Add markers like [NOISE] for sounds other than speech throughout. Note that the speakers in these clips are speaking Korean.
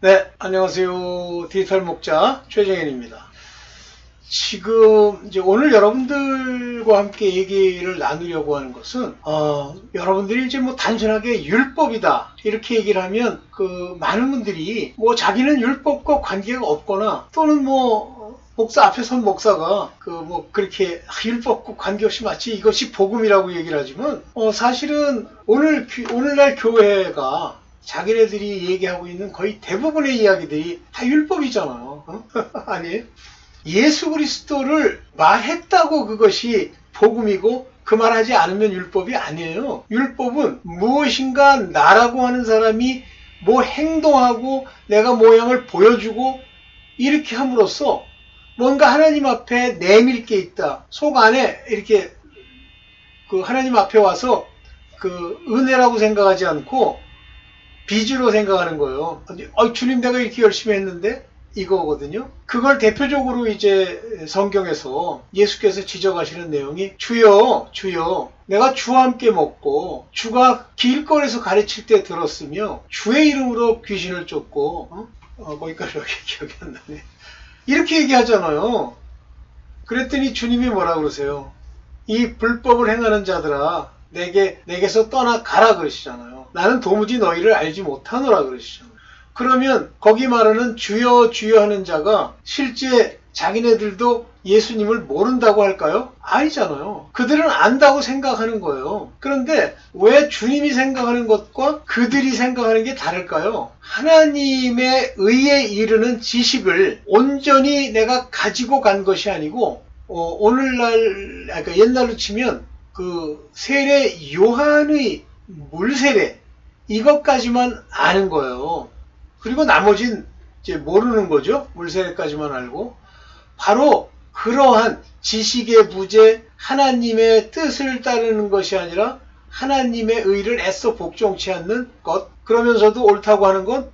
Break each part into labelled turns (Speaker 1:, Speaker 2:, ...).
Speaker 1: 네, 안녕하세요. 디지털 목자 최정현입니다. 지금 이제 오늘 여러분들과 함께 얘기를 나누려고 하는 것은 어, 여러분들이 이제 뭐 단순하게 율법이다 이렇게 얘기를 하면 그 많은 분들이 뭐 자기는 율법과 관계가 없거나 또는 뭐 목사 앞에 선 목사가 그 뭐 그렇게 율법과 관계없이 마치 이것이 복음이라고 얘기를 하지만 어, 사실은 오늘 교- 오늘날 교회가 자기네들이 얘기하고 있는 거의 대부분의 이야기들이 다 율법이잖아요. 어? [LAUGHS] 아니 예수 그리스도를 말했다고 그것이 복음이고 그 말하지 않으면 율법이 아니에요. 율법은 무엇인가 나라고 하는 사람이 뭐 행동하고 내가 모양을 보여주고 이렇게 함으로써 뭔가 하나님 앞에 내밀 게 있다. 속 안에 이렇게 그 하나님 앞에 와서 그 은혜라고 생각하지 않고 빚으로 생각하는 거예요. 어, 주님 내가 이렇게 열심히 했는데 이거거든요. 그걸 대표적으로 이제 성경에서 예수께서 지적하시는 내용이 주여 주여 내가 주와 함께 먹고 주가 길거리에서 가르칠 때 들었으며 주의 이름으로 귀신을 쫓고 어? 어, 거기까지밖에 기억이 안 나네. 이렇게 얘기하잖아요. 그랬더니 주님이 뭐라 그러세요? 이 불법을 행하는 자들아 내게 내게서 떠나 가라 그러시잖아요. 나는 도무지 너희를 알지 못하노라 그러시잖아요. 그러면 거기 말하는 주여 주여 하는 자가 실제 자기네들도 예수님을 모른다고 할까요? 아니잖아요. 그들은 안다고 생각하는 거예요. 그런데 왜 주님이 생각하는 것과 그들이 생각하는 게 다를까요? 하나님의 의에 이르는 지식을 온전히 내가 가지고 간 것이 아니고 어, 오늘날 그러니까 옛날로 치면 그 세례 요한의 물세례 이것까지만 아는 거예요. 그리고 나머진 이제 모르는 거죠. 물세례까지만 알고 바로 그러한 지식의 부재 하나님의 뜻을 따르는 것이 아니라 하나님의 의를 애써 복종치 않는 것 그러면서도 옳다고 하는 건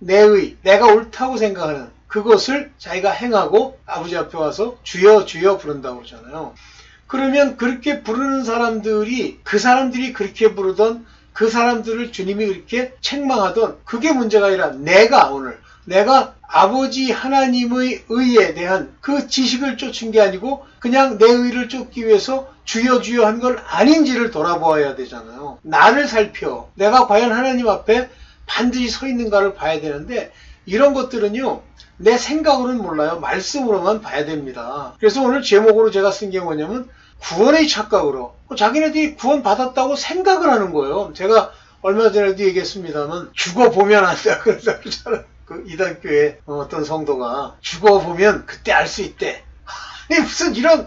Speaker 1: 내 의 내가 옳다고 생각하는 그것을 자기가 행하고 아버지 앞에 와서 주여 주여 부른다고 그러잖아요. 그러면 그렇게 부르는 사람들이 그 사람들이 그렇게 부르던 그 사람들을 주님이 그렇게 책망하던 그게 문제가 아니라 내가 오늘 내가 아버지 하나님의 의에 대한 그 지식을 쫓은 게 아니고 그냥 내 의를 쫓기 위해서 주여 주여 한건 아닌지를 돌아보아야 되잖아요. 나를 살펴 내가 과연 하나님 앞에 반드시 서 있는가를 봐야 되는데 이런 것들은요 내 생각으로는 몰라요. 말씀으로만 봐야 됩니다. 그래서 오늘 제목으로 제가 쓴 게 뭐냐면 구원의 착각으로 자기네들이 구원 받았다고 생각을 하는 거예요. 제가 얼마 전에도 얘기했습니다만 죽어보면 안다 그러다 그러잖아요. 그 이단교회 어떤 성도가 죽어보면 그때 알 수 있대. 아니 무슨 이런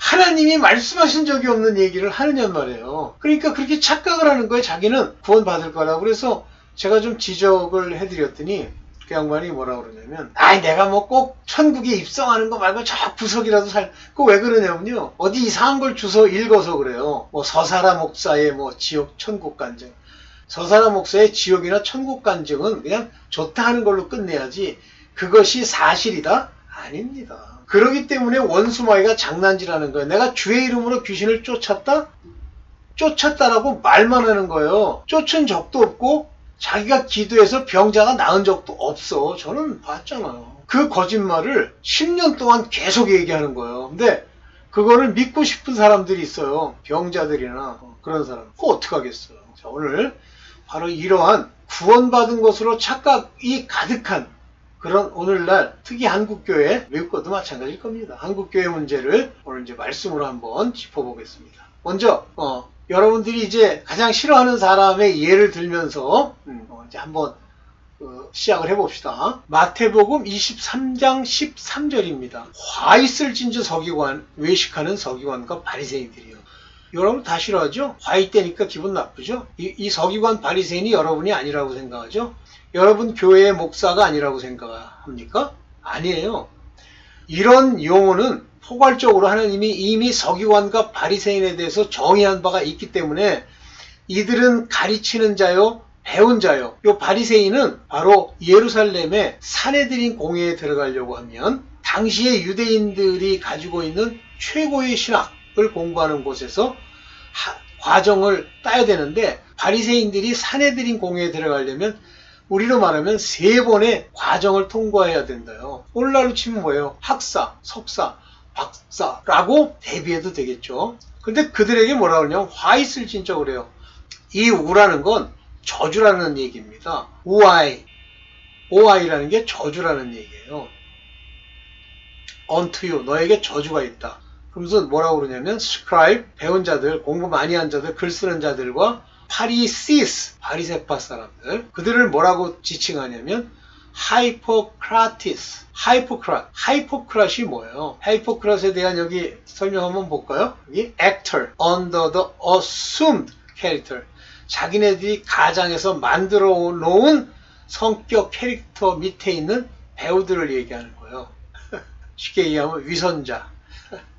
Speaker 1: 하나님이 말씀하신 적이 없는 얘기를 하느냔 말이에요. 그러니까 그렇게 착각을 하는 거예요. 자기는 구원 받을 거라고. 그래서 제가 좀 지적을 해드렸더니 그 양반이 뭐라 그러냐면 아이 내가 뭐 꼭 천국에 입성하는 거 말고 저 구석이라도 살 그거 왜 그러냐면요. 어디 이상한 걸 주워 읽어서 그래요. 뭐 서사라 목사의 뭐 지옥 천국 간증. 서사라 목사의 지옥이나 천국 간증은 그냥 좋다 하는 걸로 끝내야지 그것이 사실이다? 아닙니다. 그러기 때문에 원수마이가 장난질하는 거예요. 내가 주의 이름으로 귀신을 쫓았다? 쫓았다라고 말만 하는 거예요. 쫓은 적도 없고 자기가 기도해서 병자가 나은 적도 없어. 저는 봤잖아요. 그 거짓말을 10년 동안 계속 얘기하는 거예요. 근데 그거를 믿고 싶은 사람들이 있어요. 병자들이나 그런 사람. 그거 어떡하겠어요. 자, 오늘 바로 이러한 구원받은 것으로 착각이 가득한 그런 오늘날 특히 한국교회, 외국과도 마찬가지일 겁니다. 한국교회 문제를 오늘 이제 말씀으로 한번 짚어보겠습니다. 먼저, 어, 여러분들이 이제 가장 싫어하는 사람의 예를 들면서 음, 어, 이제 한번 그 시작을 해봅시다. 마태복음 23장 13절입니다. 화 있을 진주 서기관 외식하는 서기관과 바리새인들이요. 여러분 다 싫어하죠? 화 있다니까 기분 나쁘죠? 이, 이 서기관 바리새인이 여러분이 아니라고 생각하죠? 여러분 교회의 목사가 아니라고 생각합니까? 아니에요. 이런 용어는 포괄적으로 하나님이 이미 서기관과 바리새인에 대해서 정의한 바가 있기 때문에 이들은 가르치는 자요 배운 자요. 요 바리새인은 바로 예루살렘의 사내들인 공회에 들어가려고 하면 당시의 유대인들이 가지고 있는 최고의 신학을 공부하는 곳에서 하- 과정을 따야 되는데 바리새인들이 사내들인 공회에 들어가려면 우리로 말하면 세 번의 과정을 통과해야 된다요. 오늘날로 치면 뭐예요? 학사, 석사, 박사라고 대비해도 되겠죠. 근데 그들에게 뭐라 그러냐면 화이슬 진짜 그래요. 이 우라는 건 저주라는 얘기입니다. 오아이, 오아이라는 게 저주라는 얘기예요. you, 너에게 저주가 있다. 그러면서 뭐라고 그러냐면 scribe, 배운 자들, 공부 많이 한 자들, 글 쓰는 자들과 파리시스, 바리세파 사람들, 그들을 뭐라고 지칭하냐면 하이포크라티스, 하이포크라, 하이포크라시 뭐예요? 하이포크라스에 대한 여기 설명 한번 볼까요? 여기 actor under the 자기네들이 가장에서 만들어 놓은 성격 캐릭터 밑에 있는 배우들을 얘기하는 거예요. [LAUGHS] 쉽게 얘기하면 위선자,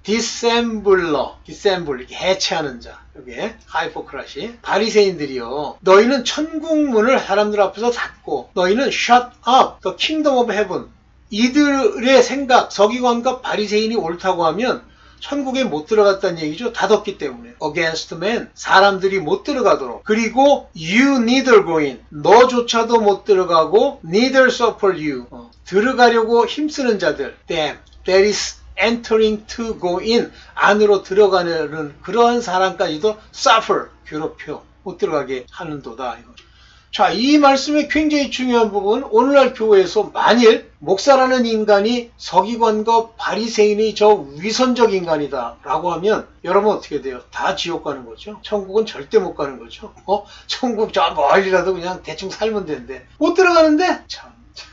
Speaker 1: 디셈블러, 디셈블 이렇게 해체하는 자. 여기에 하이포크라시. 바리새인들이요. 너희는 천국 문을 사람들 앞에서 닫고 너희는 shut up the kingdom of heaven. 이들의 생각, 서기관과 바리새인이 옳다고 하면 천국에 못 들어갔다는 얘기죠. 닫았기 때문에. against man. 사람들이 못 들어가도록. 그리고 you neither go in. 너조차도 못 들어가고 neither suffer you. 어, 들어가려고 힘쓰는 자들. them. that is entering to go in. 안으로 들어가는 그러한 사람까지도 suffer. 괴롭혀. 못 들어가게 하는도다. 이거. 자, 이 말씀의 굉장히 중요한 부분, 오늘날 교회에서 만일 목사라는 인간이 서기관과 바리새인이 저 위선적 인간이다 라고 하면 여러분 어떻게 돼요? 다 지옥 가는 거죠. 천국은 절대 못 가는 거죠. 어? 천국 저 멀리라도 그냥 대충 살면 되는데 못 들어가는데 참, 참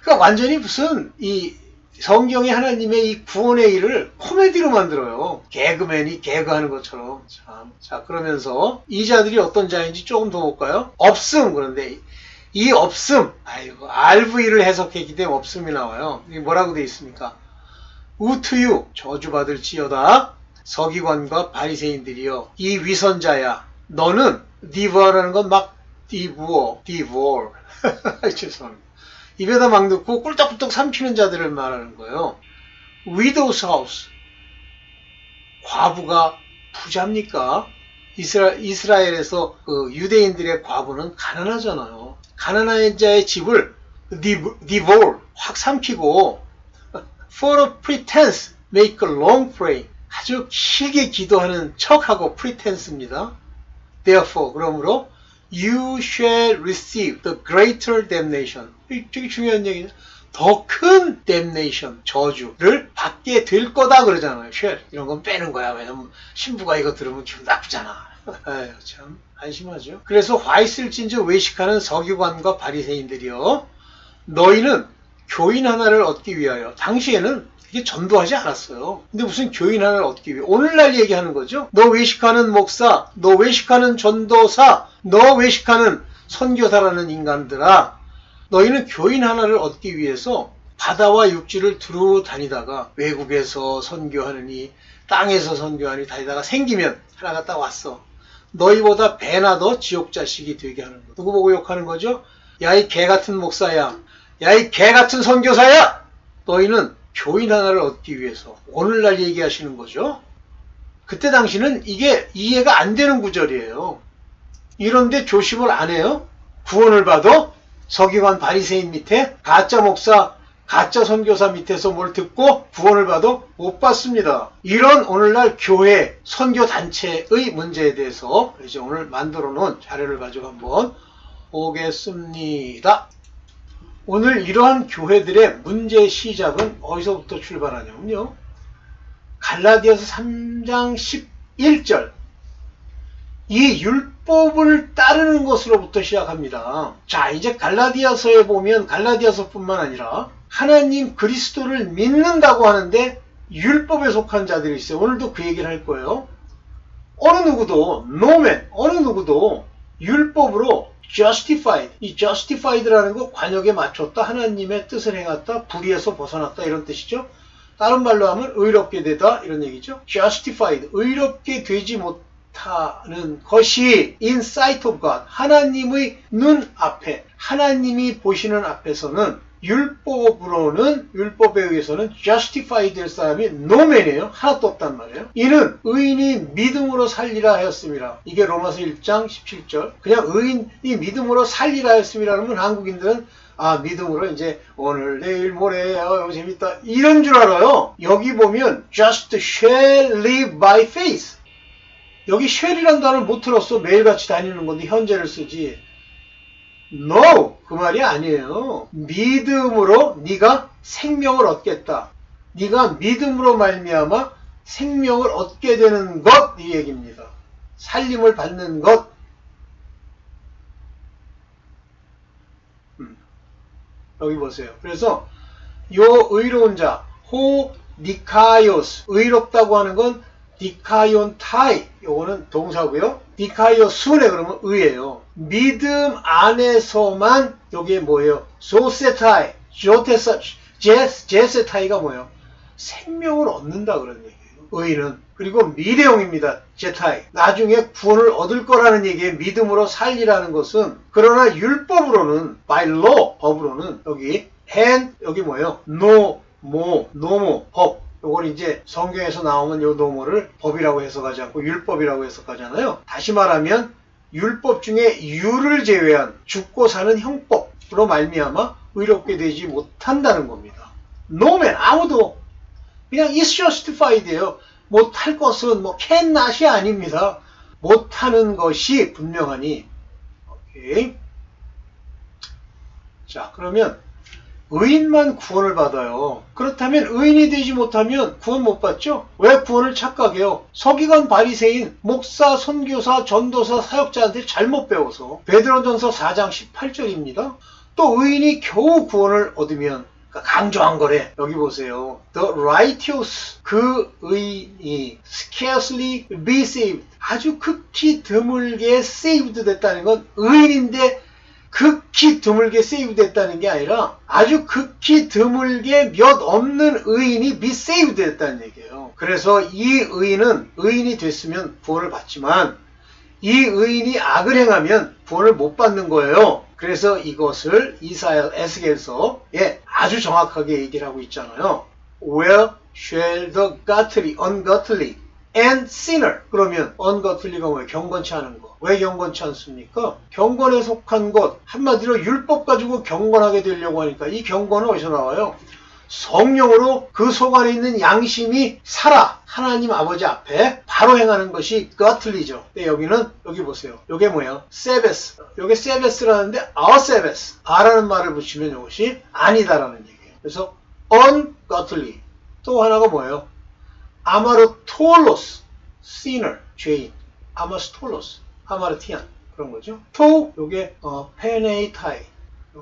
Speaker 1: 그러니까 완전히 무슨 이 성경이 하나님의 이 구원의 일을 코미디로 만들어요. 개그맨이 개그하는 것처럼. 참. 자, 그러면서 이 자들이 어떤 자인지 조금 더 볼까요? 없음. 그런데 이 없음. 아이고, RV를 해석했기 때문에 없음이 나와요. 이게 뭐라고 돼 있습니까? 우투유. 저주받을 지어다. 서기관과 바리새인들이여. 이 위선자야. 너는 디버라는 건 막 디부어, 디볼. [LAUGHS] 죄송합니다. 입에다 막 넣고 꿀떡꿀떡 삼키는 자들을 말하는 거예요. widow's house. 과부가 부자입니까? 이스라, 이스라엘에서 그 유대인들의 과부는 가난하잖아요. 가난한 자의 집을 디볼 확 삼키고 for a pretense make a long pray 아주 길게 기도하는 척하고 pretense입니다. therefore 그러므로 you shall receive the greater damnation. 되게 중요한 얘기죠. 더큰 damnation, 저주를 받게 될 거다 그러잖아요. shall. 이런 건 빼는 거야. 왜냐면 신부가 이거 들으면 기분 나쁘잖아. [LAUGHS] 아유, 참 안심하죠. 그래서 화 있을진저 외식하는 서기관과 바리새인들이요. 너희는 교인 하나를 얻기 위하여 당시에는 이게 전도하지 않았어요. 근데 무슨 교인 하나를 얻기 위해 오늘날 얘기하는 거죠. 너 외식하는 목사, 너 외식하는 전도사, 너 외식하는 선교사라는 인간들아, 너희는 교인 하나를 얻기 위해서 바다와 육지를 두루 다니다가 외국에서 선교하느니 땅에서 선교하니 다니다가 생기면 하나가 딱 왔어. 너희보다 배나 더 지옥 자식이 되게 하는 거. 누구 보고 욕하는 거죠? 야 이 개 같은 목사야. 야 이 개 같은 선교사야. 너희는 교인 하나를 얻기 위해서 오늘날 얘기하시는 거죠. 그때 당시는 이게 이해가 안 되는 구절이에요. 이런데 조심을 안 해요. 구원을 받아 서기관 바리새인 밑에 가짜 목사, 가짜 선교사 밑에서 뭘 듣고 구원을 받아 못 받습니다. 이런 오늘날 교회 선교 단체의 문제에 대해서 이제 오늘 만들어 놓은 자료를 가지고 한번 보겠습니다. 오늘 이러한 교회들의 문제 시작은 어디서부터 출발하냐면요. 갈라디아서 3장 11절 이 율법을 따르는 것으로부터 시작합니다. 자, 이제 갈라디아서에 보면 갈라디아서뿐만 아니라 하나님 그리스도를 믿는다고 하는데 율법에 속한 자들이 있어요. 오늘도 그 얘기를 할 거예요. 어느 누구도 노맨 어느 누구도 율법으로 justified 이 justified라는 거 관역에 맞췄다 하나님의 뜻을 행했다 불의에서 벗어났다 이런 뜻이죠. 다른 말로 하면 의롭게 되다 이런 얘기죠. justified 의롭게 되지 못 하는 것이 in sight of God 하나님의 눈 앞에 하나님이 보시는 앞에서는 율법으로는 율법에 의해서는 justify 될 사람이 노맨이에요. 하나도 없단 말이에요. 이는 의인이 믿음으로 살리라 하였습니다. 이게 로마서 1장 17절. 그냥 의인이 믿음으로 살리라 하였습니다. 그러면 한국인들은 아 믿음으로 이제 오늘 내일 모레 어 재밌다 이런 줄 알아요. 여기 보면 just shall live by faith. 여기 shall이라는 단어를 못 들었어. 매일같이 다니는 건데 현재를 쓰지. No! 그 말이 아니에요. 믿음으로 네가 생명을 얻겠다. 네가 믿음으로 말미암아 생명을 얻게 되는 것 이 얘기입니다. 살림을 받는 것. 음. 여기 보세요. 그래서 요 의로운 자, 호 니카이오스 의롭다고 하는 건 디카이온 타이 요거는 동사고요. 디카이오 순에 그러면 의예요. 믿음 안에서만 요게 뭐예요? 소세타이, 조테사, 제세타이가 뭐예요? 생명을 얻는다 그런 얘기예요. 의는 그리고 미래형입니다. 제타이. 나중에 구원을 얻을 거라는 얘기에 믿음으로 살리라는 것은 그러나 율법으로는 by law 법으로는 여기 and 여기 뭐예요? no, 모, 노모, 법 요걸 이제 성경에서 나오면 요 노모를 법이라고 해석하지 않고 율법이라고 해석하잖아요. 다시 말하면 율법 중에 유를 제외한 죽고 사는 형법으로 말미암아 의롭게 되지 못한다는 겁니다. 노맨 아무도 그냥 is justified예요. 못할 것은 뭐 캔낫이 아닙니다. 못하는 것이 분명하니 오케이. 자 그러면 의인만 구원을 받아요. 그렇다면 의인이 되지 못하면 구원 못 받죠? 왜 구원을 착각해요? 서기관 바리새인, 목사, 선교사, 전도사, 사역자한테 잘못 배워서 베드로전서 4장 18절입니다. 또 의인이 겨우 구원을 얻으면 그러니까 강조한 거래. 여기 보세요. The righteous 그 의인이 scarcely be saved 아주 극히 드물게 saved 됐다는 건 의인인데 극히 드물게 세이브됐다는 게 아니라 아주 극히 드물게 몇 없는 의인이 미세이브됐다는 얘기예요. 그래서 이 의인은 의인이 됐으면 구원을 받지만 이 의인이 악을 행하면 구원을 못 받는 거예요. 그래서 이것을 이사야 에스겔서 예, 아주 정확하게 얘기를 하고 있잖아요. Where shall the godly, ungodly and sinner. 그러면 ungodly가 뭐예요? 경건치 않은 거. 왜 경건치 않습니까? 경건에 속한 것. 한마디로 율법 가지고 경건하게 되려고 하니까 이 경건은 어디서 나와요? 성령으로 그 속 안에 있는 양심이 살아 하나님 아버지 앞에 바로 행하는 것이 godly죠. 근데 여기는 여기 보세요. 요게 뭐예요? 세베스. 요게 세베스라는데 our 세베스. 아라는 말을 붙이면 이것이 아니다라는 얘기예요. 그래서 ungodly. 또 하나가 뭐예요? 아마르톨로스, sinner, 죄인, 아마스톨로스, 아마르티안 그런 거죠. 토, 요게 어, 페네이타이,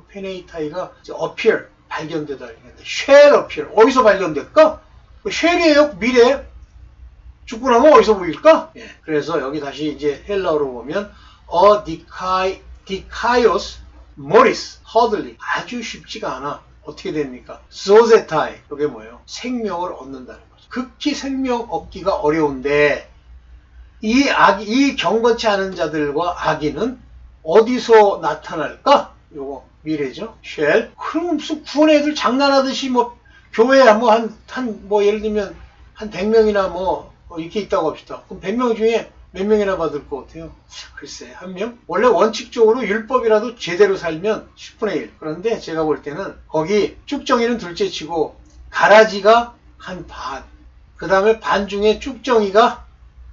Speaker 1: 페네이타이가 appear, 발견되다 shall appear, 어디서 발견될까? 쉘이에요, 미래. 죽고 나면 어디서 보일까? 예, 그래서 여기 다시 이제 헬라어로 보면 어 디카이, 디카이오스, 모리스, 허들리 아주 쉽지가 않아. 어떻게 됩니까? 소제타이, 이게 뭐예요? 생명을 얻는다는. 극히 생명 얻기가 어려운데 이 악, 이 경건치 않은 자들과 악인은 어디서 나타날까? 요거 미래죠. 쉘. 그럼 무슨 구원 애들 장난하듯이 뭐 교회에 뭐한 한 뭐 예를 들면 한 100명이나 뭐 이렇게 있다고 합시다. 그럼 100명 중에 몇 명이나 받을 것 같아요? 글쎄, 한 명? 원래 원칙적으로 율법이라도 제대로 살면 10분의 1. 그런데 제가 볼 때는 거기 쭉정이는 둘째 치고 가라지가 한 반. 그 다음에 반 중에 쭉정이가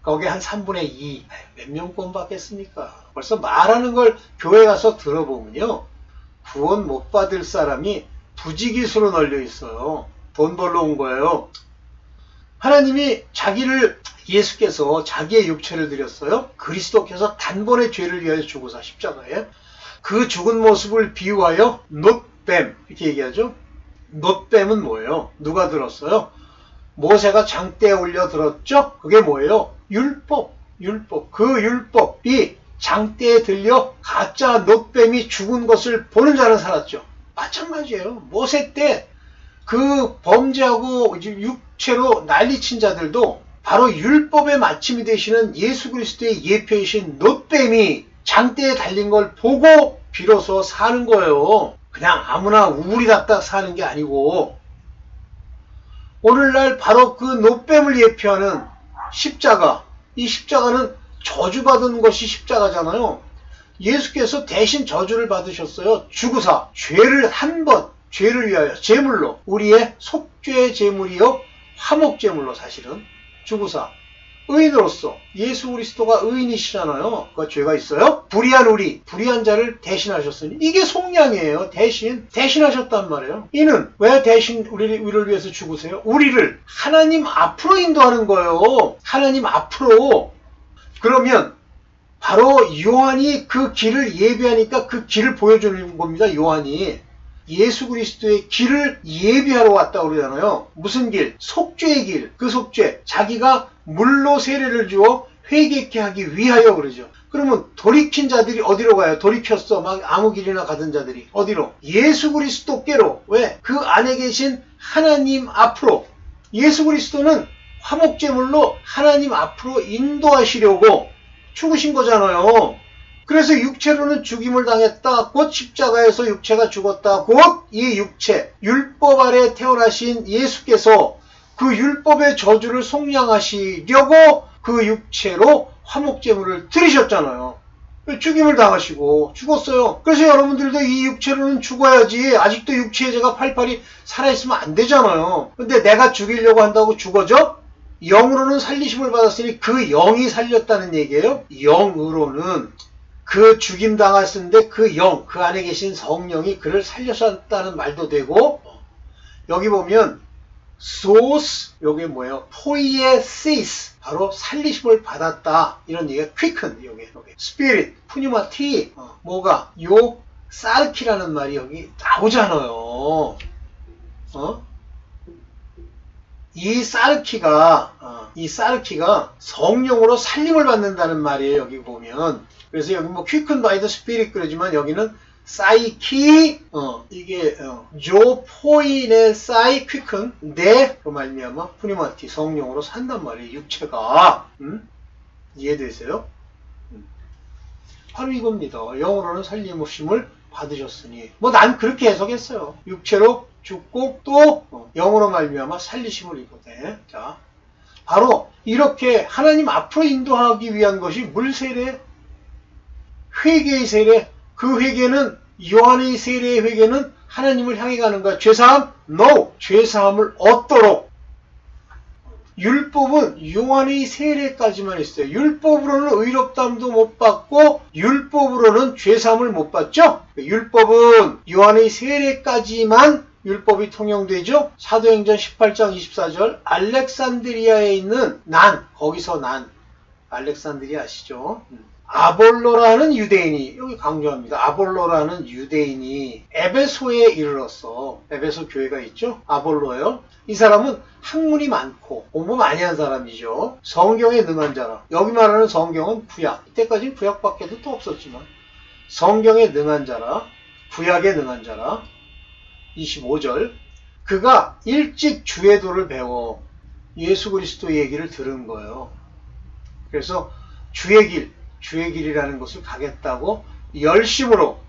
Speaker 1: 거기 한 3분의 2. 몇명 구원 받겠습니까? 벌써 말하는 걸 교회 가서 들어보면요. 구원 못 받을 사람이 부지기수로 널려 있어요. 돈 벌러 온 거예요. 하나님이 자기를 예수께서 자기의 육체를 드렸어요. 그리스도께서 단번에 죄를 위하여 죽으사 십자가에 그 죽은 모습을 비유하여 놋뱀 이렇게 얘기하죠. 놋뱀은 뭐예요? 누가 들었어요? 모세가 장대에 올려 들었죠? 그게 뭐예요? 율법, 율법. 그 율법이 장대에 들려 가짜 놋뱀이 죽은 것을 보는 자는 살았죠. 마찬가지예요. 모세 때 그 범죄하고 육체로 난리친 자들도 바로 율법의 마침이 되시는 예수 그리스도의 예표이신 놋뱀이 장대에 달린 걸 보고 비로소 사는 거예요. 그냥 아무나 우울이답다 사는 게 아니고 오늘날 바로 그 노뱀을 예표하는 십자가 이 십자가는 저주받은 것이 십자가잖아요. 예수께서 대신 저주를 받으셨어요. 죽으사 죄를 한 번 죄를 위하여 제물로 우리의 속죄 제물이요 화목 제물로 사실은 죽으사 의인으로서 예수 그리스도가 의인이시잖아요. 그 죄가 있어요? 불의한 우리, 불의한 자를 대신하셨으니 이게 속량이에요. 대신 대신하셨단 말이에요. 이는 왜 대신 우리를, 우리를 위해서 죽으세요? 우리를 하나님 앞으로 인도하는 거예요. 하나님 앞으로. 그러면 바로 요한이 그 길을 예비하니까 그 길을 보여주는 겁니다. 요한이. 예수 그리스도의 길을 예비하러 왔다고 그러잖아요. 무슨 길? 속죄의 길. 그 속죄. 자기가 물로 세례를 주어 회개케 하기 위하여 그러죠. 그러면 돌이킨 자들이 어디로 가요? 돌이켰어. 막 아무 길이나 가던 자들이. 어디로? 예수 그리스도께로. 왜? 그 안에 계신 하나님 앞으로. 예수 그리스도는 화목제물로 하나님 앞으로 인도하시려고 죽으신 거잖아요. 그래서 육체로는 죽임을 당했다. 곧 십자가에서 육체가 죽었다. 곧 이 육체, 율법 아래 태어나신 예수께서 그 율법의 저주를 속량하시려고 그 육체로 화목제물을 드리셨잖아요. 죽임을 당하시고 죽었어요. 그래서 여러분들도 이 육체로는 죽어야지 아직도 육체의 제가 팔팔이 살아있으면 안 되잖아요. 근데 내가 죽이려고 한다고 죽어져? 영으로는 살리심을 받았으니 그 영이 살렸다는 얘기예요. 영으로는 그 죽임 당했는데 그 영, 그 안에 계신 성령이 그를 살렸다는 말도 되고 여기 보면 소스 요게 뭐예요? 포이에시스 바로 살리심을 받았다 이런 얘기가 quicken 요게 요게 spirit 푸니마티 어, 뭐가 요 사르키라는 말이 여기 나오잖아요. 어? 이 사르키가 어, 이 사르키가 성령으로 살림을 받는다는 말이에요. 여기 보면 그래서 여기 뭐 by the spirit 그러지만 여기는 사이키 어 이게 어, 조포인의 사이 퀴큰 내그 말미암아 푸니마티 성령으로 산단 말이에요 육체가 음? 이해되세요? 음. 바로 이겁니다 영어로는 살림없음을 받으셨으니 뭐 난 그렇게 해석했어요 육체로 죽고 또 어, 영어로 말미암아 살리심을 입었대 자 바로 이렇게 하나님 앞으로 인도하기 위한 것이 물 세례 회개의 세례 그 회개는 요한의 세례의 회개는 하나님을 향해 가는 거야. 죄사함? No. 죄사함을 얻도록. 율법은 요한의 세례까지만 있어요. 율법으로는 의롭다함도 못 받고 율법으로는 죄사함을 못 받죠. 율법은 요한의 세례까지만 율법이 통용되죠. 사도행전 18장 24절 알렉산드리아에 있는 난 거기서 난 알렉산드리아 아시죠? 아볼로라는 유대인이 여기 강조합니다. 아볼로라는 유대인이 에베소에 이르렀어. 에베소 교회가 있죠. 아볼로요. 이 사람은 학문이 많고 공부 많이 한 사람이죠. 성경에 능한 자라. 여기 말하는 성경은 구약. 이때까지는 구약밖에도 또 없었지만 성경에 능한 자라. 구약에 능한 자라. 25절. 그가 일찍 주의 도를 배워 예수 그리스도 얘기를 들은 거예요. 그래서 주의 길, 주의 길이라는 것을 가겠다고 열심으로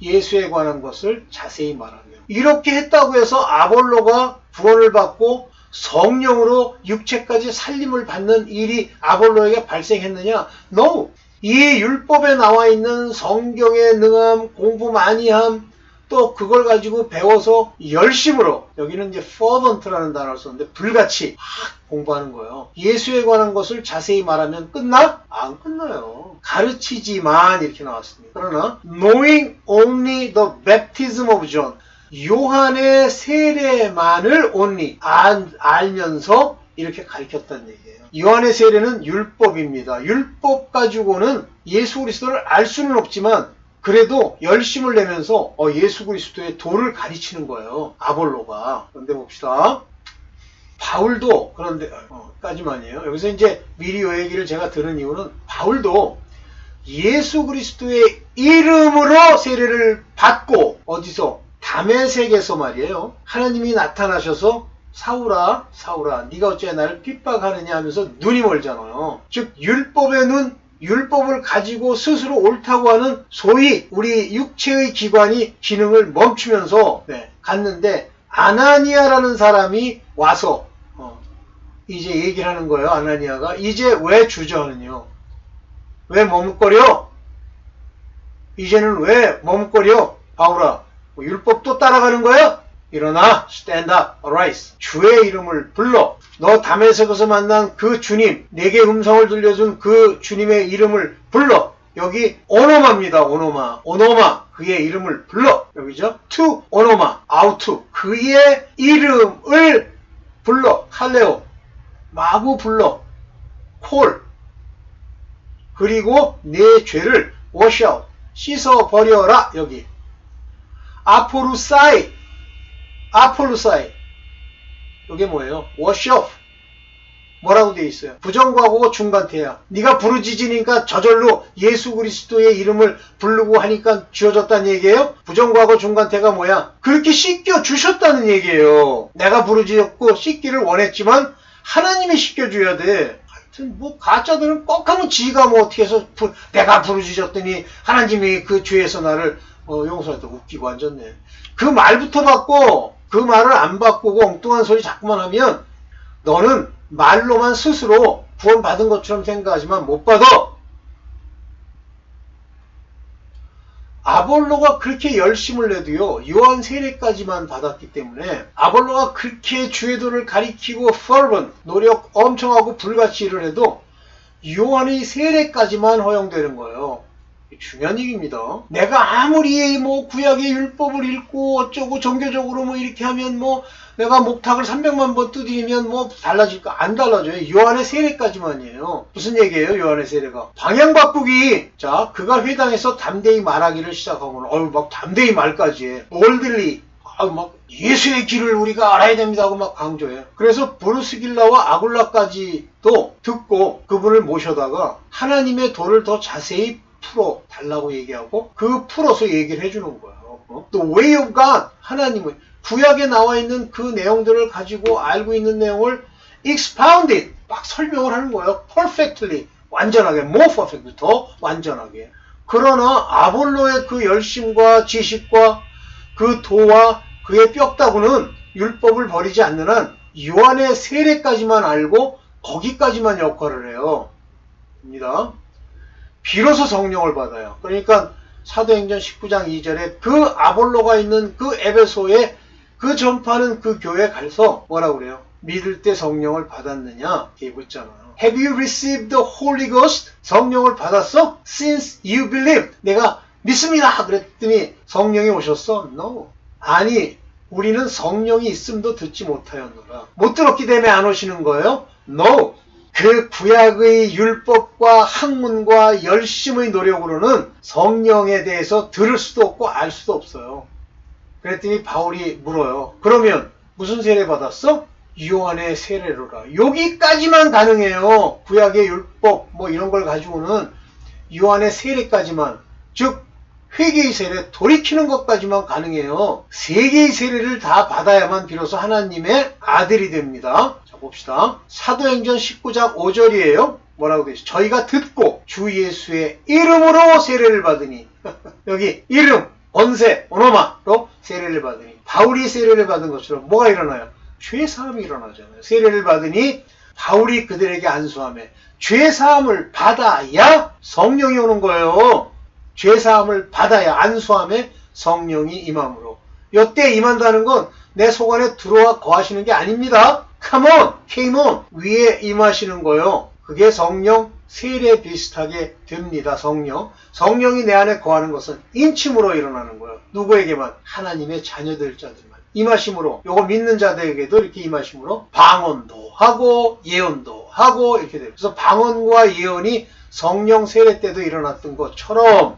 Speaker 1: 예수에 관한 것을 자세히 말하며 이렇게 했다고 해서 아볼로가 구원을 받고 성령으로 육체까지 살림을 받는 일이 아볼로에게 발생했느냐? No! 이 율법에 나와 있는 성경의 능함, 공부 많이 함, 또 그걸 가지고 배워서 열심으로 여기는 이제 fervent라는 단어를 썼는데 불같이 공부하는 거예요. 예수에 관한 것을 자세히 말하면 끝나? 안 끝나요. 가르치지만 이렇게 나왔습니다. 그러나 knowing only the baptism of John 요한의 세례만을 only 알, 알면서 이렇게 가르쳤다는 얘기예요. 요한의 세례는 율법입니다. 율법 가지고는 예수 그리스도를 알 수는 없지만 그래도 열심을 내면서 어, 예수 그리스도의 도를 가르치는 거예요. 아볼로가. 그런데 봅시다. 바울도 그런데 어, 까지만이에요. 여기서 이제 미리 요 얘기를 제가 들은 이유는 바울도 예수 그리스도의 이름으로 세례를 받고 어디서 담의색에서 말이에요. 하나님이 나타나셔서 사울아 사울아 네가 어째 나를 핍박하느냐 하면서 눈이 멀잖아요. 즉 율법의 눈 율법을 가지고 스스로 옳다고 하는 소위 우리 육체의 기관이 기능을 멈추면서 네, 갔는데 아나니아라는 사람이 와서 어, 이제 얘기를 하는 거예요. 아나니아가 이제 왜 주저하느냐? 왜 머뭇거려? 이제는 왜 머뭇거려? 바울아, 뭐 율법 또 따라가는 거야? 일어나, stand up, arise. 주의 이름을 불러. 너 담에색에서 만난 그 주님, 내게 음성을 들려준 그 주님의 이름을 불러. 여기 오노마입니다. 오노마. 오노마. 그의 이름을 불러. 여기죠. to 오노마. 아우투. 그의 이름을 불러. 할레오. 마구 불러. 콜. 그리고 내 죄를 wash out. 씻어 버려라. 여기. 아포루사이. 아폴루사이. 이게 뭐예요? off. 뭐라고 돼 있어요? 부정과고 중간태야. 네가 부르짖으니까 저절로 예수 그리스도의 이름을 부르고 하니까 지어졌다는 얘기예요? 부정과고 중간태가 뭐야? 그렇게 씻겨 주셨다는 얘기예요. 내가 부르짖었고 씻기를 원했지만 하나님이 씻겨 줘야 돼. 하여튼 뭐 가짜들은 꼭 하면 지가 뭐 어떻게 해서 부- 내가 부르짖었더니 하나님이 그 죄에서 나를 어, 용서했다. 웃기고 앉았네. 그 말부터 받고 그 말을 안 바꾸고 엉뚱한 소리 자꾸만 하면 너는 말로만 스스로 구원받은 것처럼 생각하지만 못 받아. 아볼로가 그렇게 열심을 내도요, 요한 세례까지만 받았기 때문에, 아볼로가 그렇게 주의도를 가리키고, fervent, 노력 엄청 하고 불같이 일을 해도, 요한의 세례까지만 허용되는 거예요. 중요한 얘기입니다. 내가 아무리 뭐 구약의 율법을 읽고 어쩌고 종교적으로 뭐 이렇게 하면 뭐 내가 목탁을 300만 번 두드리면 뭐 달라질까? 안 달라져요. 요한의 세례까지만이에요. 무슨 얘기예요? 요한의 세례가. 방향 바꾸기. 자, 그가 회당에서 담대히 말하기를 시작하고는 어유 막 담대히 말까지 해. 올들리. 아, 막 예수의 길을 우리가 알아야 됩니다 하고 막 강조해요. 그래서 브루스길라와 아굴라까지도 듣고 그분을 모셔다가 하나님의 도를 더 자세히 풀어 달라고 얘기하고 그 풀어서 얘기를 해주는 거예요. 어? 또 way of God 하나님의 구약에 나와 있는 그 내용들을 가지고 알고 있는 내용을 expounded 막 설명을 하는 거예요. perfectly 완전하게 more perfect 더 완전하게. 그러나 아볼로의 그 열심과 지식과 그 도와 그의 뼈다구는 율법을 버리지 않는 한 요한의 세례까지만 알고 거기까지만 역할을 해요. 입니다. 비로소 성령을 받아요. 그러니까 사도행전 19장 2절에 그 아볼로가 있는 그 에베소에 그 전파하는 그 교회에 가서 뭐라고 그래요? 믿을 때 성령을 받았느냐? 이렇게 묻잖아요. Have you received the Holy Ghost? 성령을 받았어? Since you believed. 내가 믿습니다. 그랬더니 성령이 오셨어? No. 아니, 우리는 성령이 있음도 듣지 못하였노라. 못 들었기 때문에 안 오시는 거예요? No. 그 구약의 율법과 학문과 열심의 노력으로는 성령에 대해서 들을 수도 없고 알 수도 없어요. 그랬더니 바울이 물어요. 그러면 무슨 세례 받았어? 요한의 세례로라. 여기까지만 가능해요. 구약의 율법 뭐 이런 걸 가지고는 요한의 세례까지만 즉 회개의 세례 돌이키는 것까지만 가능해요. 세 개의 세례를 다 받아야만 비로소 하나님의 아들이 됩니다. 자 봅시다. 사도행전 19장 5절이에요. 뭐라고 되죠? 저희가 듣고 주 예수의 이름으로 세례를 받으니 [LAUGHS] 여기 이름 언세 오노마로 세례를 받으니 바울이 세례를 받은 것처럼 뭐가 일어나요? 죄 사함이 일어나잖아요. 세례를 받으니 바울이 그들에게 안수함에 죄 사함을 받아야 성령이 오는 거예요. 죄 사함을 받아야 안수함에 성령이 임함으로. 요때 임한다는 건 내 속 안에 들어와 거하시는 게 아닙니다. Come on, came on. 위에 임하시는 거요. 그게 성령 세례 비슷하게 됩니다. 성령. 성령이 내 안에 거하는 것은 인침으로 일어나는 거예요. 누구에게만? 하나님의 자녀들 자들만. 임하심으로 요거 믿는 자들에게도 이렇게 임하심으로 방언도 하고 예언도 하고 이렇게 돼요. 그래서 방언과 예언이 성령 세례 때도 일어났던 것처럼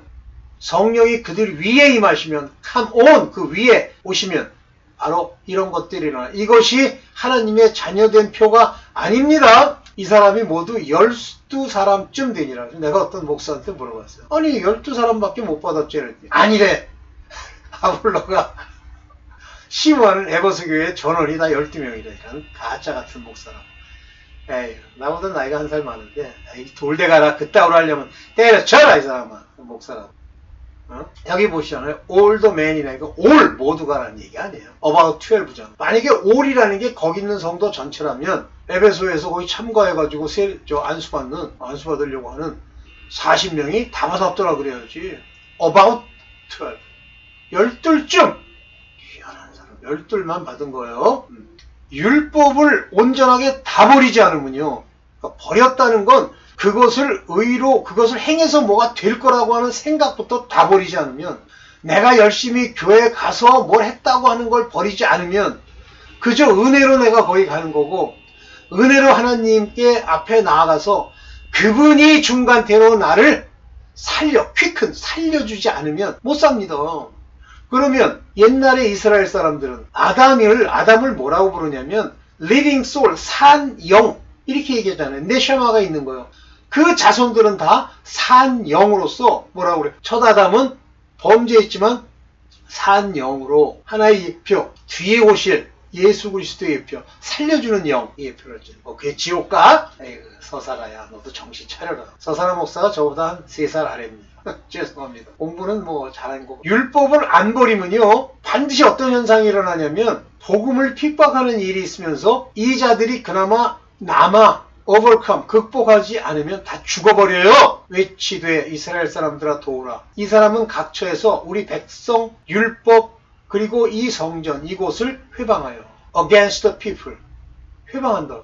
Speaker 1: 성령이 그들 위에 임하시면 come on 그 위에 오시면 바로 이런 것들이 일어나. 이것이 하나님의 자녀된 표가 아닙니다. 이 사람이 모두 12사람쯤 되니라. 내가 어떤 목사한테 물어봤어요. 아니 12사람밖에 못 받았지. 그랬더니 아니래. [LAUGHS] 아볼로가 심호하는 에버스 교회 전원이 다 12명이래. 이런 가짜 같은 목사라. 에이, 나보다 나이가 한 살 많은데, 에이, 돌대가라, 그따구로 하려면 때려쳐라, 이 사람아. 목사가. 어? 여기 보시잖아요. all the man이나 이거 all 모두가라는 얘기 아니에요. about 12잖아. 만약에 all이라는 게 거기 있는 성도 전체라면 에베소에서 거기 참가해가지고 세, 저 안수받는 안수 받으려고 하는 40명이 다 받았더라 그래야지. about 12. 열둘쯤 희한한 사람 열둘만 받은 거예요. 음. 율법을 온전하게 다 버리지 않으면요. 그러니까 버렸다는 건 그것을 의로 그것을 행해서 뭐가 될 거라고 하는 생각부터 다 버리지 않으면 내가 열심히 교회 가서 뭘 했다고 하는 걸 버리지 않으면 그저 은혜로 내가 거기 가는 거고 은혜로 하나님께 앞에 나아가서 그분이 중간태로 나를 살려 퀴큰 살려주지 않으면 못 삽니다. 그러면 옛날에 이스라엘 사람들은 아담을 아담을 뭐라고 부르냐면 living soul 산 영 이렇게 얘기하잖아요. 네샤마가 있는 거예요. 그 자손들은 다 산영으로서 뭐라고 그래? 첫 아담은 범죄했지만 산영으로 하나의 예표 뒤에 오실 예수 그리스도의 예표 살려주는 영 예표를 지 뭐, 그게 지옥가? 에이, 서사라야 너도 정신 차려라. 서사라 목사가 저보다 한세살 아래입니다. [LAUGHS] 죄송합니다. 공부는 뭐 잘한 거고. 율법을 안 버리면요 반드시 어떤 현상이 일어나냐면 복음을 핍박하는 일이 있으면서 이 자들이 그나마 남아 overcome 극복하지 않으면 다 죽어버려요. 외치되 이스라엘 사람들아 도우라. 이 사람은 각처에서 우리 백성 율법 그리고 이 성전 이곳을 회방하여 against the people 회방한다.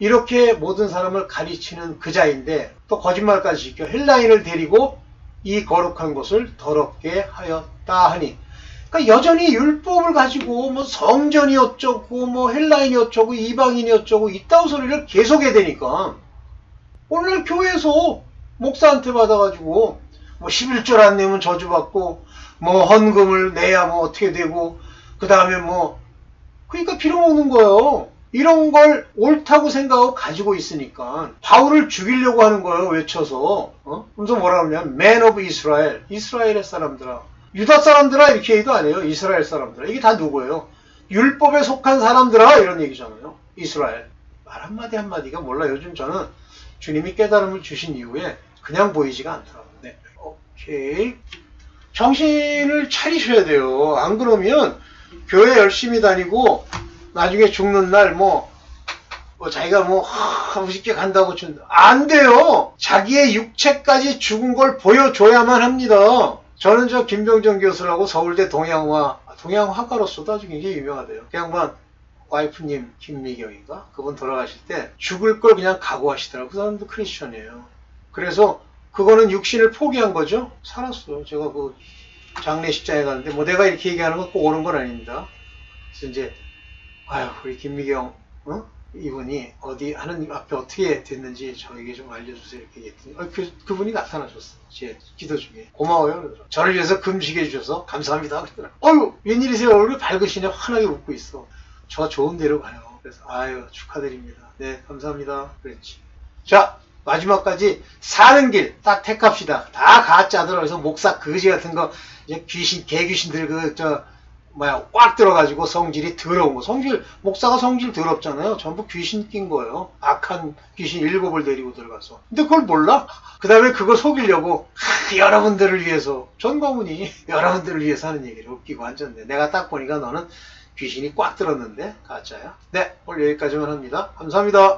Speaker 1: 이렇게 모든 사람을 가르치는 그자인데 또 거짓말까지 시켜 헬라인을 데리고 이 거룩한 곳을 더럽게 하였다 하니 그러니까 여전히 율법을 가지고 뭐 성전이 어쩌고 뭐 헬라인이 어쩌고 이방인이 어쩌고 이따위 소리를 계속해야 되니까 오늘 교회에서 목사한테 받아가지고 뭐 11절 안 내면 저주받고 뭐 헌금을 내야 뭐 어떻게 되고 그 다음에 뭐 그러니까 빌어먹는 거예요. 이런 걸 옳다고 생각하고 가지고 있으니까 바울을 죽이려고 하는 거예요. 외쳐서 어? 그래서 뭐라 그러냐면 Man of Israel 이스라엘의 사람들아 유다 사람들아 이렇게 얘기도 안 해요. 이스라엘 사람들아 이게 다 누구예요? 율법에 속한 사람들아 이런 얘기잖아요. 이스라엘 말 한마디 한마디가 몰라 요즘 저는 주님이 깨달음을 주신 이후에 그냥 보이지가 않더라고요. 네. 오케이 정신을 차리셔야 돼요. 안 그러면 교회 열심히 다니고 나중에 죽는 날 뭐 뭐 자기가 뭐 하고 싶게 간다고 준안 돼요. 자기의 육체까지 죽은 걸 보여줘야만 합니다. 저는 저 김병정 교수라고 서울대 동양화 동양화가로서도 아주 굉장히 유명하대요. 그 양반 와이프님 김미경인가 그분 돌아가실 때 죽을 걸 그냥 각오하시더라고요. 그 사람도 크리스천이에요. 그래서 그거는 육신을 포기한 거죠. 살았어요. 제가 그 장례식장에 갔는데 뭐 내가 이렇게 얘기하는 건꼭 옳은 건 아닙니다. 그래서 이제 아유 우리 김미경 어? 이분이 어디 하나님 앞에 어떻게 됐는지 저에게 좀 알려주세요 이렇게 얘기했더니 어, 그, 그분이 나타나셨어요. 제 기도 중에 고마워요. 그러더라고요. 저를 위해서 금식해 주셔서 감사합니다. 그러더라고요. 어유 웬일이세요? 얼굴 밝으시네 환하게 웃고 있어. 저 좋은 데로 가요. 그래서 아유 축하드립니다. 네 감사합니다. 그랬지. 자 마지막까지 사는 길 딱 택합시다. 다 가짜들 어디서 목사 거지 같은 거 이제 귀신 개귀신들 그저 뭐야 꽉 들어가지고 성질이 더러운 거. 성질 목사가 성질 더럽잖아요. 전부 귀신 낀 거예요. 악한 귀신 일곱을 데리고 들어가서. 근데 그걸 몰라? 그 다음에 그거 속이려고 하, 여러분들을 위해서 전 가문이 [LAUGHS] 여러분들을 위해서 하는 얘기를 웃기고 앉았네. 내가 딱 보니까 너는 귀신이 꽉 들었는데 가짜야. 네 오늘 여기까지만 합니다. 감사합니다.